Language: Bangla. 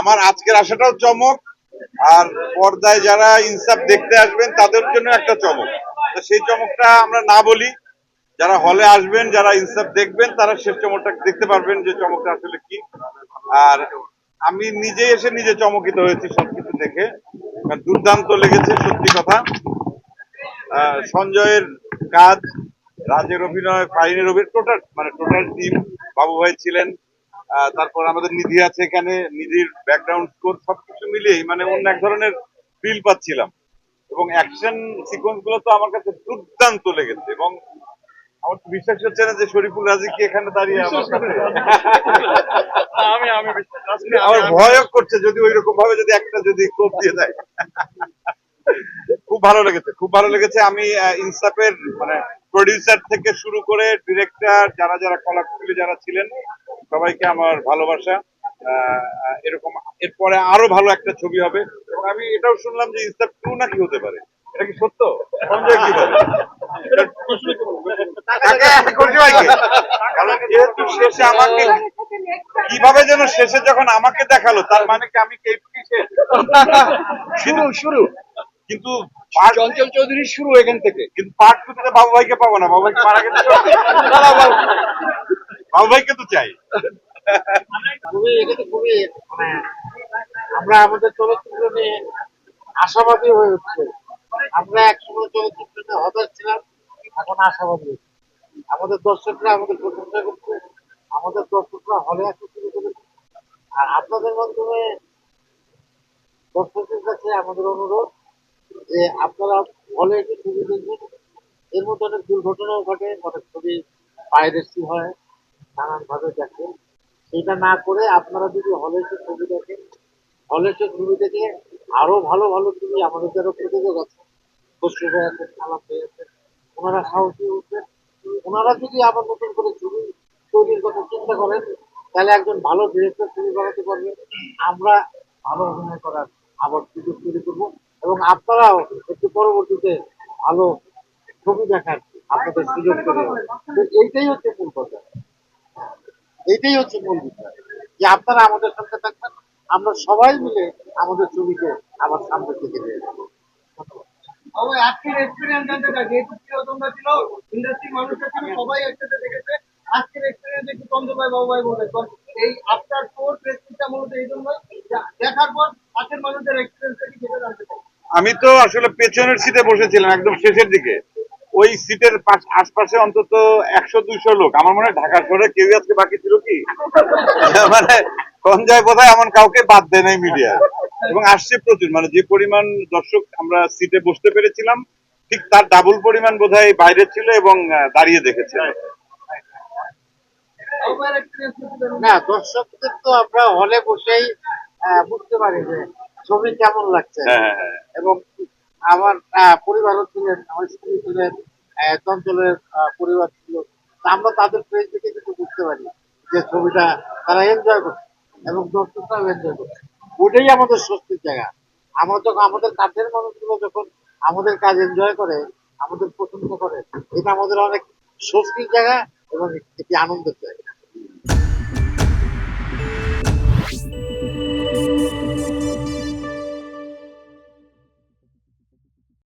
আমার আজকের আসাটাও চমক, আর পর্দায় যারা ইনসাফ দেখতে আসবেন, তাদের জন্য একটা চমক। তো সেই চমকটা আমরা না বলি, যারা হলে আসবেন, যারা ইনসাফ দেখবেন, তারা শেষ চমকটা দেখতে পারবেন যে চমকটা আসলে কি। আর আমি নিজে এসে নিজে চমকিত হয়েছি সবকিছু দেখে দুর্দান্ত লেগেছে, সত্যি কথা। সঞ্জয়ের কাজ, রাজের অভিনয় ফাইনের অভিনয় টোটাল মানে টোটাল টিম বাবু ভাই ছিলেন তারপর আমাদের নিধি আছে এখানে নিধির ব্যাকগ্রাউন্ড স্কোর সবকিছু মিলিয়েই মানে অন্য এক ধরনের ফিল পাচ্ছিলাম। এবং অ্যাকশন সিকোয়েন্সগুলো তো আমার কাছে দুর্দান্ত লেগেছে এবং আমার তো বিশ্বাস হচ্ছে না যে শরীফুল রাজি কি এখানে দাঁড়িয়ে আমার আমি আমি আমার ভয়ও করছে যদি ওই রকম ভাবে যদি একটা যদি কোপ দিয়ে দেয়। খুব ভালো লেগেছে খুব ভালো লেগেছে। আমি ইনসাফের মানে প্রডিউসার থেকে শুরু করে ডিরেক্টর যারা যারা কলাকুশলী যারা ছিলেন সবাইকে আমার ভালোবাসা এরকম এরপরে আরও ভালো একটা ছবি হবে। এবং আমি এটাও শুনলাম যে ইনসাফ টু নাকি হতে পারে। এটা কি সত্য? সঞ্জয় কি বলে? যেহেতু শেষে আমাকে কীভাবে যেন শেষে যখন আমাকে দেখাল তার মানে কি আমি শুরু শুরু। কিন্তু চঞ্চল চৌধুরী শুরু এখান থেকে। কিন্তু পার্ট টুতে বাবু ভাইকে পাবো না বাবু ভাইকে মারা গেছে? ভাইকে তো চাই। আমরা আমাদের চলচ্চিত্র নিয়ে আশাবাদী হয়ে উঠছে। আমরা একসময় চলচ্চিত্র নিয়ে হতাশ ছিলাম, এখন আশাবাদী আমাদের দর্শকরা আমাদের প্রশংসা করছে, আমাদের দর্শকরা হলে আসতে শুরু করেছে আর আপনাদের মাধ্যমে দর্শকদের কাছে আমাদের অনুরোধ যে আপনারা হলে একটু ছবি দেখবেন এর মধ্যে অনেক দুর্ঘটনাও ঘটে, অনেক ছবি পাইরেসি হয়। নানান ভাবে দেখেন। সেটা না করে আপনারা যদি হলে এসে ছবি দেখেন হলে এসে ছবি দেখে আরও ভালো ভালো ছবি আমাদের যারা প্রযোজক আছে ওনারা সাহসী উঠবেন ওনারা যদি আবার নতুন করে ছবি তৈরির কথা চিন্তা করেন, তাহলে একজন ভালো ডিরেক্টর ছবি বানাতে পারবে। আমরা ভালো অভিনয় করার আবার সুযোগ তৈরি করব এবং আপনারাও একটু পরবর্তীতে ভালো ছবি দেখার আপনাদের সুযোগ করে এইটাই হচ্ছে এইটাই হচ্ছে মূল বিষয়। যে আপনারা আমাদের সঙ্গে থাকবেন আমরা সবাই মিলে আমাদের ছবিকে আবার সামনে দিকে নিয়ে যাব। আজকের এক্সপিরিয়েন্স জানতে চাই যেহেতু প্রিয় ইন্ডাস্ট্রি মানুষের ছিল সবাই একসাথে দেখেছে আজকের এক্সপিরিয়েন্স একটু চন্দ্র ভাই বাবু এই আফটার ফোর প্রেসিডেন্টটা মূলত এই জন্যই যে দেখার পর মানুষদের এক্সপিরিয়েন্সটা কি সেটা জানতে চাই। আমি তো আসলে পেছনের সিটে বসেছিলাম একদম শেষের দিকে। ওই সিটের আশপাশে অন্তত একশো দুইশো লোক। আমার মনে হয় ঢাকা শহরে কেউ আজকে বাকি ছিল কি? মানে সঞ্জয় বোধহয় এমন কাউকে বাদ দেয় নাই মিডিয়া এবং আসছে প্রচুর। মানে যে পরিমাণ দর্শক আমরা সিটে বসতে পেরেছিলাম ঠিক তার ডাবল পরিমাণ বোধহয় বাইরে ছিল এবং দাঁড়িয়ে দেখেছে। না দর্শকদের তো আমরা হলে বসেই বুঝতে পারি যে ছবি কেমন লাগছে। হ্যাঁ হ্যাঁ হ্যাঁ। এবং আমার পরিবারও ছিলেন আমার স্ত্রী ছিলেন চঞ্চলের পরিবার ছিল। আমরা তাদের ফেস দেখে কিন্তু বুঝতে পারি যে ছবিটা তারা এনজয় করছে এবং দর্শকরাও এনজয় করছে। ওটাই আমাদের স্বস্তির জায়গা। আমরা যখন, আমাদের কাছের মানুষগুলো যখন আমাদের কাজ এনজয় করে, আমাদের পছন্দ করে, এটা আমাদের অনেক স্বস্তির জায়গা এবং একটি আনন্দের জায়গা।